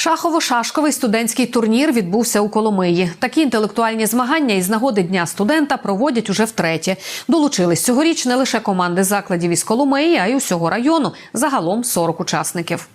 Шахово-шашковий студентський турнір відбувся у Коломиї. Такі інтелектуальні змагання із нагоди Дня студента проводять уже втретє. Долучились цьогоріч не лише команди закладів із Коломиї, а й усього району. Загалом 40 учасників.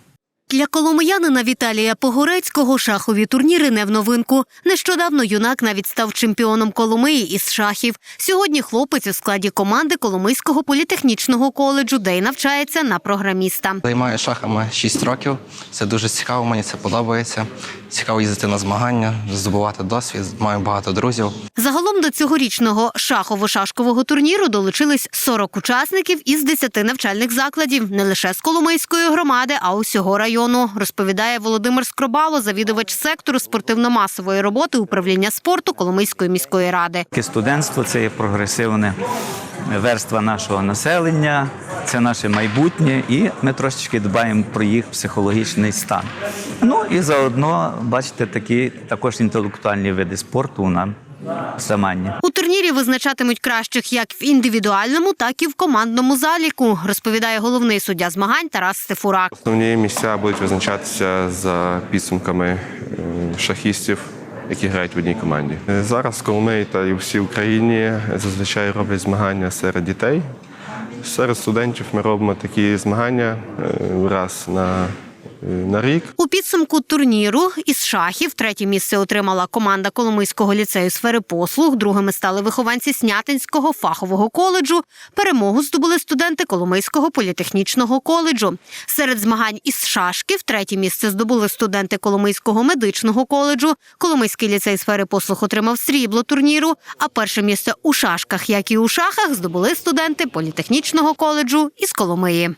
Для коломиянина Віталія Погорецького шахові турніри не в новинку. Нещодавно юнак навіть став чемпіоном Коломиї із шахів. Сьогодні хлопець у складі команди Коломийського політехнічного коледжу, де й навчається на програміста. Займаю шахами 6 років. Це дуже цікаво, мені це подобається. Цікаво їздити на змагання, здобувати досвід. Маю багато друзів. Загалом до цьогорічного шахово-шашкового турніру долучились 40 учасників із 10 навчальних закладів, не лише з Коломийської громади, а усього району, розповідає Володимир Скробало, завідувач сектору спортивно-масової роботи управління спорту Коломийської міської ради. Студентство це є прогресивне верства нашого населення, це наше майбутнє, і ми трошечки дбаємо про їх психологічний стан. Ну і заодно, бачите, такі також інтелектуальні види спорту нам саманні. У турнірі визначатимуть кращих як в індивідуальному, так і в командному заліку, розповідає головний суддя змагань Тарас Стефурак. Основні місця будуть визначатися за підсумками е, шахістів, які грають в одній команді. Зараз Коломиї та і всій Україні зазвичай роблять змагання серед дітей. Серед студентів ми робимо такі змагання е, раз на, на рік. У підсумку турніру із шахів третє місце отримала команда Коломийського ліцею сфери послуг. Другими стали вихованці Снятинського фахового коледжу. Перемогу здобули студенти Коломийського політехнічного коледжу. Серед змагань із шашків третє місце здобули студенти Коломийського медичного коледжу. Коломийський ліцей сфери послуг отримав срібло турніру. А перше місце у шашках, як і у шахах, здобули студенти політехнічного коледжу із Коломиї.